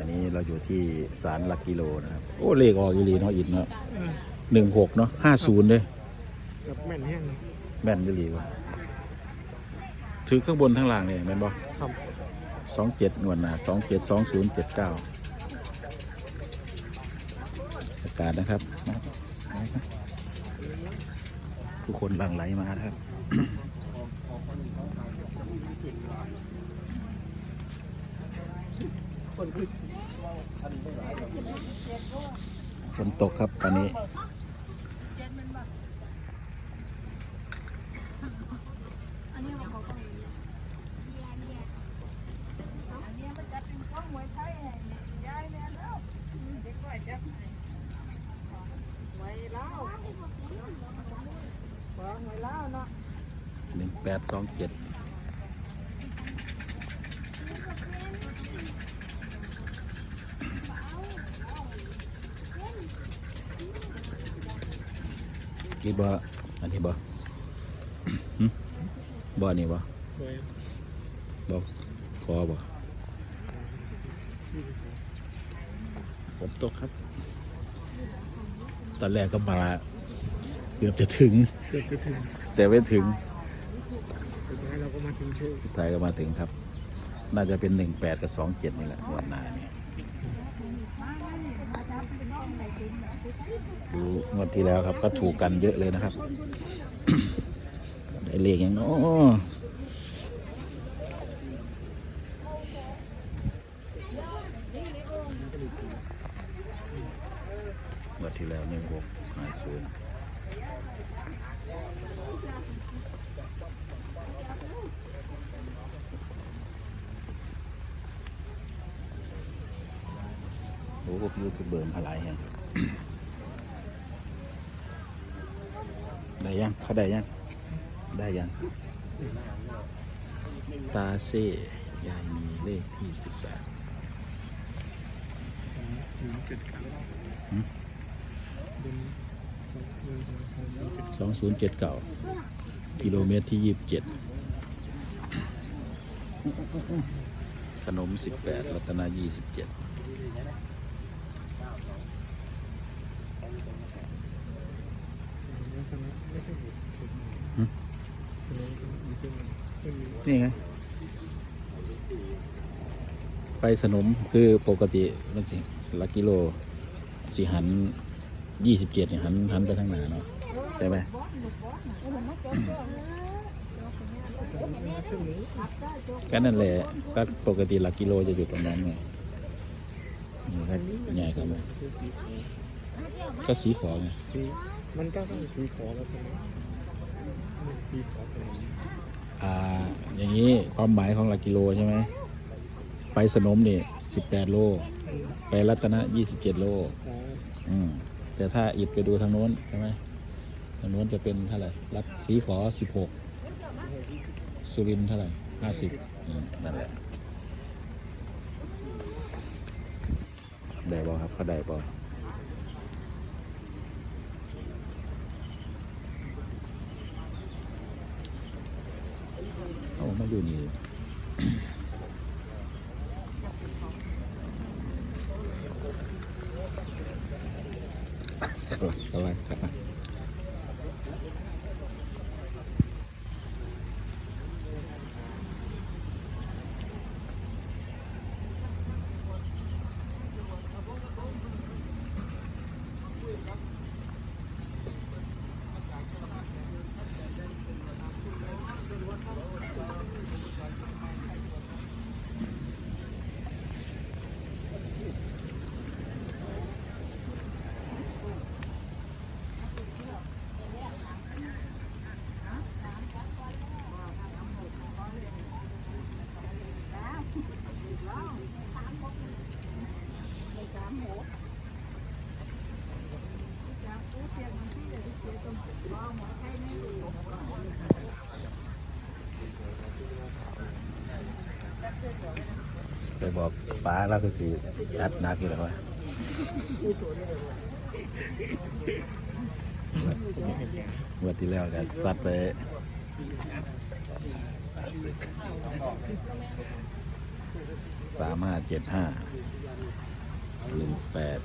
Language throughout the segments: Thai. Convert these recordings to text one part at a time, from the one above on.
อนนี้เราอยู่ที่ศาลหลักกิโลนะครับ โอ้เลขออกอีหลีเนาะอิดเนาะหนึ่งหกเนาะห้าศูนย์เลยกับแม่นแห้งแม่นอีหลีวะถือข้างบนทั้งล่างเนี่ยแม่นบ่ครับสองเจ็ดงวดหน้าสองเจ็ดสองศูนย์เจ็ดเก้าประกาศนะครับนะครับ ผู้คนหลั่งไหลมานะครับ ฝนตกครับตอนนี้ หนึ่งแปดสองเจ็ด กี่บ่อันนี้บ่หึบ่อันนี้บ่โดยบ่คอบ่ฝนตกครับ ตอนแรกก็มาเกือบจะถึงเกือบจะถึง แต่ไม่ถึงสุดท้ายเราก็มาถึงโชว์สุดท้ายก็มาถึงครับ น่าจะเป็นหนึ่งแปดกับสองเจ็ดนี่แหละงวันหน้านี่ ดูงวดที่แล้วครับ ก็ถูกกันเยอะเลยนะครับ ได้เลขอย่างน้อวดที่แล้วหนึ่งหกห้าศูนย์โอ้โหยูทูบเบอร์มาหลายแห่ง ได้ยังเขาได้ยัง ได้ยัง ตาเซ่ยายมีเลขที่สิบแปดสองหนึ่งสองสามจุดสองศูนย์เจ็ดเก่ากิโลเมตรที่ยี่สิบเจ็ดสนมสิบแปดรัตนายี่สิบเจ็ด นี่ไงไปสนมคือปกติมันสิละกิโล สิหันยี่สิบเจ็ดเนี่ยหันหันไปทางหนาเนาะใช่ไหมซึ่งนี้ก็นั่นแหละก็ปกติหลักกิโลจะอยู่ตรงนั้นไงใหญ่ครับคือสีขาวก็สีขอไง มันก็ต้องสีขาวแล้วใช่ไหมสีขาวตรงนี้อ่า อย่างนี้ความหมายของหลักกิโลใช่ไหม ไปสนมนี่สิบแปดโล ไปรัตนะยี่สิบเจ็ดโล อืม แต่ถ้าอิดไปดูทางโน้นใช่ไหมทางโน้นจะเป็นเท่าไหร่ รัดสีขอสิบหก สุรินเท่าไหร่ห้าสิบนั่นแหละ ได้บอครับเขาได้บอ เอามาอยู่นี่ อะไรครับ ไป บอกป้าแล้วก็สิอัดหนักอยู่แล้ววะงวันที่แล้วกันซัดไปสามห้าเจ็ดห้าหนึ่งแปด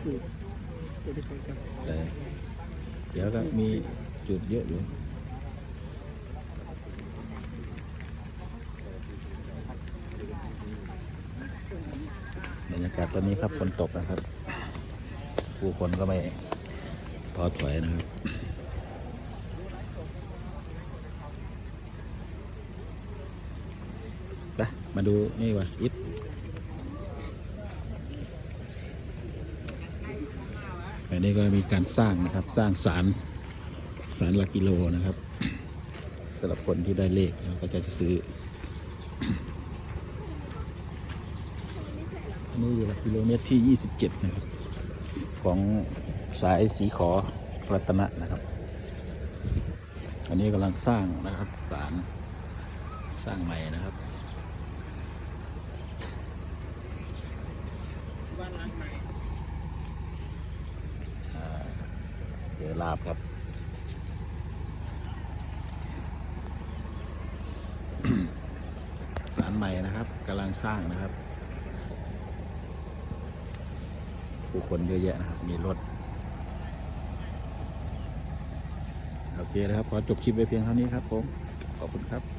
คือจะได้ไปกันแต่เดี๋ยวก็มีจุดเยอะอยู่บรรยากาศตอนนี้ครับฝนตกนะครับ ผู้คนก็ไม่ท้อถอยนะครับไปมาดูนี่ว่ะอิฐอันนี้ก็มีการสร้างนะครับสร้างสารสารหลักกิโลนะครับสำหรับคนที่ได้เลขก็จะซื้อ อันนี้อยู่หลักกิโลเมตรที่ 27 นะครับ ของสายสีขอรัตนะนะครับ อันนี้กำลังสร้างนะครับสารสร้างใหม่นะครับบ้านหลังใหม่เจอลาบครับสารใหม่นะครับกำลังสร้างนะครับ ผู้คนเยอะแยะนะครับ มีรถ โอเคนะครับ ขอจบคลิปไปเพียงเท่านี้ครับผม ขอบคุณครับ